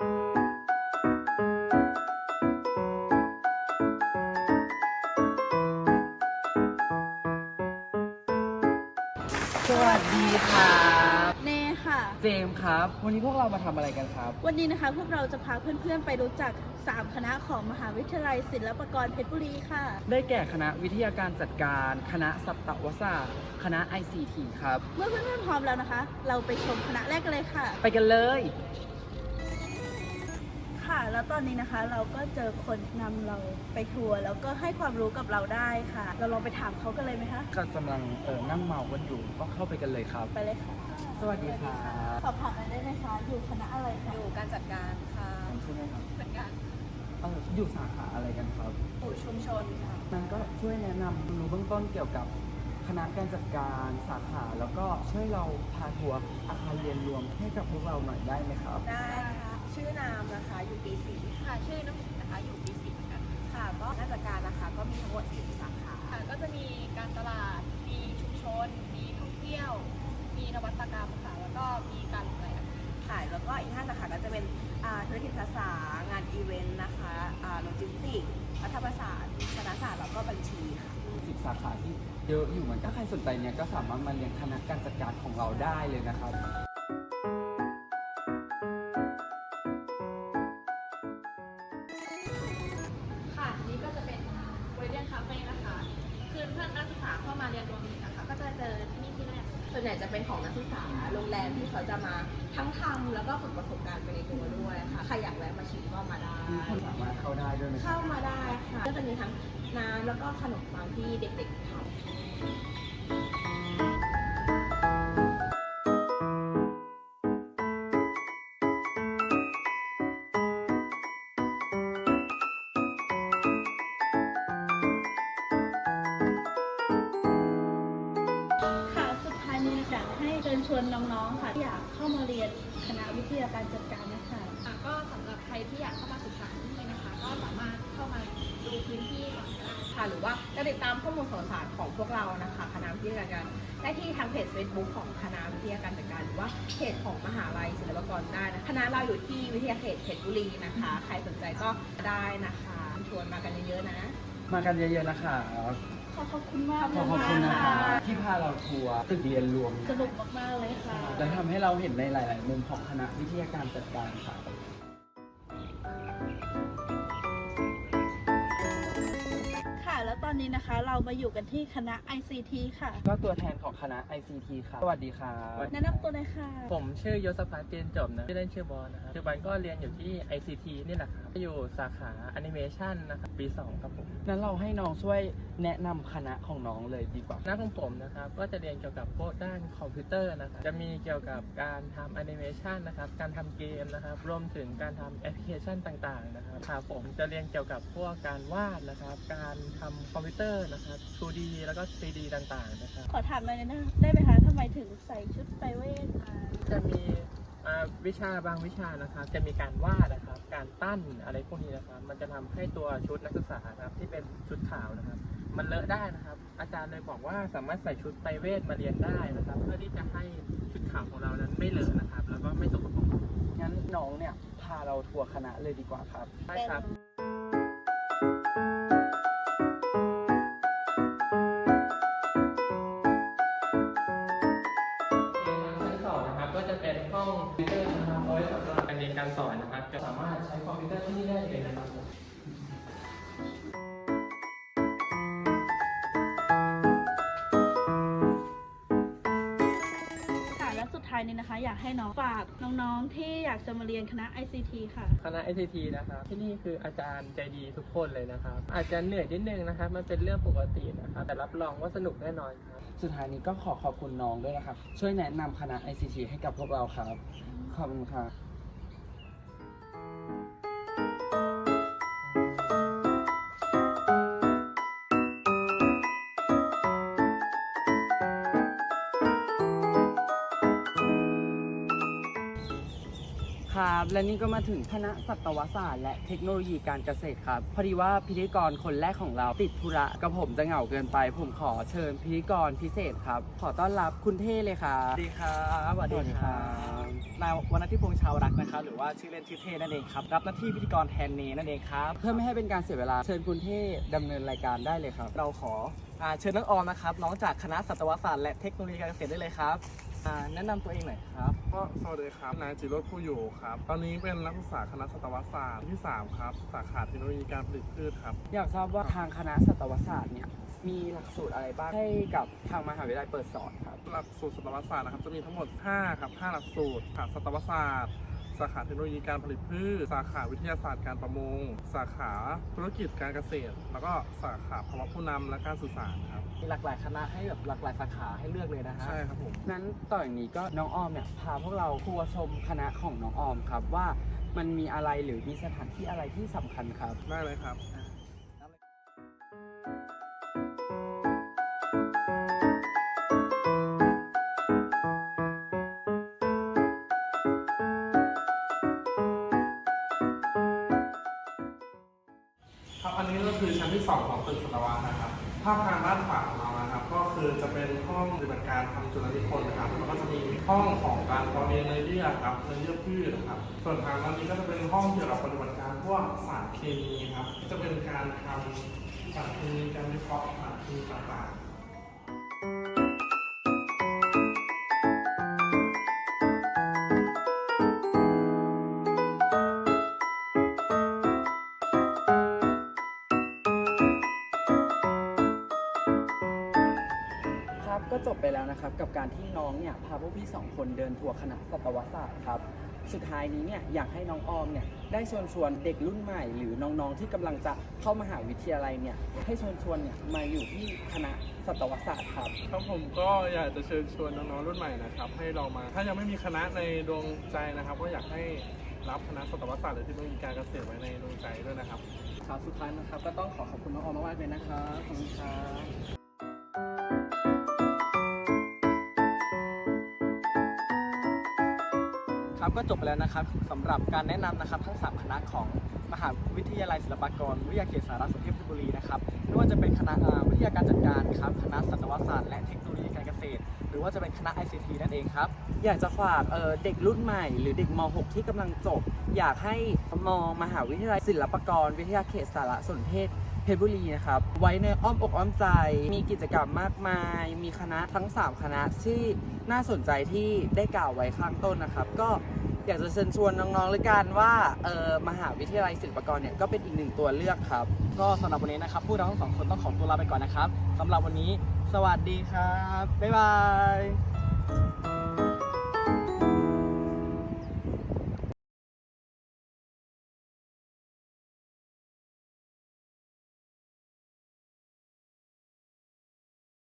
สวัสดีครับเน่ค่ะ เจมส์ครับ วันนี้พวกเรามาทำอะไรกันครับ วันนี้นะคะพวกเราจะพาเพื่อนๆไปรู้จัก 3 คณะของมหาวิทยาลัยศิลปากรเพชรบุรีค่ะ ได้แก่คณะวิทยาการจัดการ คณะสัตวศาสตร์ คณะ ICT ครับ เมื่อเพื่อนๆพร้อมแล้วนะคะ เราไปชมคณะแรกกันเลยค่ะ ไปกันเลยค่ะ แล้วตอนนี้นะคะเราก็เจอคนนำเราไปทัวร์แล้วก็ให้ความรู้กับเราได้ค่ะ เราลองไปถามเขากันเลยไหมคะ ก็กำลังเออนั่งเมากันอยู่ก็เข้าไปกันเลยครับ ไปเลยค่ะ สวัสดีครับสอบถามอะไรได้ไหมคะ อยู่คณะอะไรคะอยู่การจัดการค่ะใช่ไหมครับเหมือนกันเอออยู่สาขาอะไรกันครับอยู่ชุมชนค่ะ นั้นก็ช่วยแนะนำรู้เบื้องต้นเกี่ยวกับคณะการจัดการสาขาแล้วก็ช่วยเราพาทัวร์อาคารเรียนรวมให้กับพวกเราหน่อยได้ไหมครับ ได้ค่ะ ชื่อนามนะคะอยู่ ปีสี่ค่ะ ชื่อน้ำฝนนะคะ อยู่ปีสี่เหมือนกันค่ะ ก็การจัดการนะคะ ก็มีทั้งหมดสิบสาขาค่ะ ก็จะมีการตลาด มีชุมชน มีท่องเที่ยว มีนวัตกรรมค่ะ แล้วก็มีการโรงแรมค่ะ แล้วก็อีกห้าสาขาก็จะเป็นอาธุรกิจภาษา งานอีเวนต์นะคะอาโลจิสติกส์รัฐประศาสตร์คณะศาสตร์ แล้วก็บัญชีค่ะสิบสาขาที่เยอะอยู่เหมือนกันถ้าใครสนใจเนี่ยก็สามารถมาเรียนคณะการจัดการของเราได้เลยนะครับ เป็นบริเวณคาเฟ่นะคะคือเพื่อนนักศึกษาเข้ามาเรียนตัวนี้นะคะก็จะเจอที่นี่ที่แรกส่วนใหญ่จะเป็นของนักศึกษาโรงแรมที่เขาจะมาทั้งทำแล้วก็ฝึกประสบการณ์ไปในตัวด้วยค่ะใครอยากแวะมาชิมก็มาได้มีคนสามารถเข้าได้ด้วยไหมครับเข้ามาได้ค่ะก็จะมีทั้งน้ำแล้วก็ขนมปังที่เด็กๆทำ ชวนน้องๆ ค่ะที่อยากเข้ามาเรียนคณะวิทยาการจัดการนะคะอะก็สำหรับใครที่อยากเข้ามาศึกษาที่นี่นะคะ ก็สามารถเข้ามาดูพื้นที่ก่อนก็ได้ค่ะหรือว่าจะติดตามข้อมูลข่าวสารของพวกเรานะคะคณะวิทยาการได้ที่ทางเพจ Facebook ของคณะวิทยาการจัดการ หรือว่าเพจของมหาลัยศิลปากรได้นะคณะเราอยู่ที่วิทยาเขตเพชรบุรีนะคะ ใครสนใจก็ได้นะคะชวนมากันเยอะๆนะ มากันเยอะๆนะคะขอขอบคุณมากขอขอบคุณนะคะ ที่พาเราทัวร์ตึกเรียนรวมสนุกมากๆเลยค่ะ และทำให้เราเห็นในหลาย ๆ มุมของคณะวิทยาการจัดการค่ะ อนนี้นะคะ เรามาอยู่กันที่คณะ ICT ค่ะ ก็ตัวแทนของคณะ ICT ค่ะสวัสดีค่ะแนะนำตัวเลยค่ะ ผมชื่อยศพัฒน์เจนจบนะชื่อเล่นชื่อบอลนะครับปัจจุบันก็เรียนอยู่ที่ ICT นี่แหละครับอยู่สาขาแอนิเมชันนะครับปี 2 ครับผมนั้นเราให้น้องช่วยแนะนำคณะของน้องเลยดีกว่าหน้าของผมนะครับ ก็จะเรียนเกี่ยวกับพวกด้านคอมพิวเตอร์นะครับจะมีเกี่ยวกับการทำแอนิเมชันนะครับ การทำเกมนะครับ รวมถึงการทำแอปพลิเคชันต่างๆนะครับครับผมจะเรียนเกี่ยวกับพวกการวาดนะครับ การทำคอมพิวเตอร์นะครับ 2D แล้วก็ 3D ต่างๆนะครับ ขอถามหน่อยนะได้ไหมคะทำไมถึงใส่ชุดไปเวทมาจะมีอ่าวิชาบางวิชานะครับ จะมีการวาดนะครับ การปั้นอะไรพวกนี้นะครับ มันจะทำให้ตัวชุดนักศึกษานะครับที่เป็นชุดขาวนะครับ มันเลอะได้นะครับ อาจารย์เลยบอกว่าสามารถใส่ชุดไปเวทมาเรียนได้นะครับ เพื่อที่จะให้ชุดขาวของเรานั้นไม่เลอะนะครับ แล้วก็ไม่สกปรกงั้นน้องเนี่ยพาเราทัวร์คณะเลยดีกว่าครับได้ครับชั้น นะครับเอาไว้สำหรับการเรียนการสอนนะครับจะสามารถใช้คอมพิวเตอร์ที่นี่ได้เลยนะครับ นี้นะคะ อยากให้น้องฝากน้องๆ ที่อยากจะมาเรียนคณะ ICT ค่ะ คณะ ICT นะครับที่นี่คืออาจารย์ใจดีทุกคนเลยนะครับ อาจจะเหนื่อยนิดนึงนะครับ มันเป็นเรื่องปกตินะครับ แต่รับรองว่าสนุกแน่นอนครับ สุดท้ายนี้ก็ขอขอบคุณน้องด้วยนะครับ ช่วยแนะนำคณะ ICT ให้กับพวกเราครับ ขอบคุณครับ คครับ และนี่ก็มาถึงคณะสัตวศาสตร์และเทคโนโลยีการเกษตรครับ พอดีว่าพิธีกรคนแรกของเราติดธุระกับผมจะเหงาเกินไป ผมขอเชิญพิธีกรพิเศษครับ ขอต้อนรับคุณเท่เลยครับ สวัสดีครับสวัสดีครับนายวรรณทิพงษ์ชาวรักนะครับหรือว่าชื่อเล่นชื่อเท่นั่นเองครับ รับหน้าที่พิธีกรแทนเนนั่นเองครับ เพื่อไม่ให้เป็นการเสียเวลา เชิญคุณเท่ดำเนินรายการได้เลยครับ เราขออ่าเชิญน้องออมนะครับ น้องจากคณะสัตวศาสตร์และเทคโนโลยีการเกษตรได้เลยครับ อ่าแนะนำตัวเองหน่อยครับ ก็สวัสดีครับนายจิโรธผู้อยู่ครับ ตอนนี้เป็นนักศึกษาคณะสัตวศาสตร์ที่ 3 ครับ สาขาเทคโนโลยีการผลิตพืชครับ อยากทราบว่าทางคณะสัตวศาสตร์เนี่ยมีหลักสูตรอะไรบ้างให้กับทางมหาวิทยาลัยเปิดสอนครับ หลักสูตรสัตวศาสตร์นะครับจะมีทั้งหมด 5 ครับ 5 หลักสูตรสาขาสัตวศาสตร์ สาขาเทคโนโลยีการผลิตพืช สาขาวิทยาศาสตร์การประมง สาขาธุรกิจการเกษตร แล้วก็สาขาภาวะผู้นำและการสื่อสารครับ มีหลากหลายคณะให้แบบหลากหลายสาขาให้เลือกเลยนะฮะ ใช่ครับผม นั้นต่ออย่างนี้ก็น้องออมเนี่ยพาพวกเราทัวร์ชมคณะของน้องออมครับว่ามันมีอะไรหรือมีสถานที่อะไรที่สำคัญครับ ได้เลยครับค อันนี้ก็คือชั้นที่ 2 ของตึกสัตวะนะครับภาพทางด้านขวาของเรานะครับ ก็คือจะเป็นห้องปฏิบัติการทำจุลนิพนธ์นะครับแล้วก็จะมีห้องของการเพาะเลี้ยงเนื้อเยื่อครับเนื้อเยื่อพืชนะครับ ส่วนทางด้านนี้ก็จะเป็นห้องเกี่ยวกับปฏิบัติการพวกสารเคมีครับ จะเป็นการทำสารเคมีการวิเคราะห์สารเคมีต่างๆ ก็จบไปแล้วนะครับ กับการที่น้องเนี่ยพาพวกพี่สองคนเดินทัวร์คณะสัตวศาสตร์ครับสุดท้ายนี้เนี่ยอยากให้น้องออมเนี่ยได้ชวนชวนเด็กรุ่นใหม่ หรือน้องๆที่กำลังจะเข้ามหาวิทยาลัยเนี่ยให้ชวนชวนเนี่ยมาอยู่ที่คณะสัตวศาสตร์ครับครับผมก็อยากจะเชิญชวนน้องๆรุ่นใหม่นะครับให้ลองมา ถ้ายังไม่มีคณะในดวงใจนะครับ ก็อยากให้รับคณะสัตวศาสตร์หรือเทคโนโลยีการเกษตรไว้ในดวงใจด้วยนะครับครับสุดท้ายนะครับก็ต้องขอขอบคุณน้องออมมากๆเลยนะครับขอบคุณครับ ครับก็จบไปแล้วนะครับสำหรับการแนะนำนะครับทั้ง 3 คณะของมหาวิทยาลัยศิลปากร วิทยาเขตสารสนเทศเพชรบุรีนะครับไม่ว่าจะเป็นคณะอาวิทยาการจัดการครับคณะสัตวศาสตร์และเทคโนโลยีการเกษตร หรือว่าจะเป็นคณะ ICT นั่นเองครับ อยากจะฝากเอ่อเด็กรุ่นใหม่ หรือเด็กม .6 ที่กำลังจบ อยากให้มองมหาวิทยาลัยศิลปากร วิทยาเขตสารสนเทศเพ ชรบุรีนะครับ ไว้ในอ้อมอกอ้อมใจ มีกิจกรรมมากมาย มีคณะทั้ง 3 คณะที่น่าสนใจที่ได้กล่าวไว้ข้างต้นนะครับ ก็อยากจะเชิญชวนน้องๆเลยกันว่าเออมหาวิทยาลัยศิลปากรเนี่ยก็เป็นอีกหนึ่งตัวเลือกครับ ก็สำหรับวันนี้นะครับ พวกเราทั้งสองคนต้องขอตัวลาไปก่อนนะครับสำหรับวันนี้ สวัสดีครับบ๊ายบาย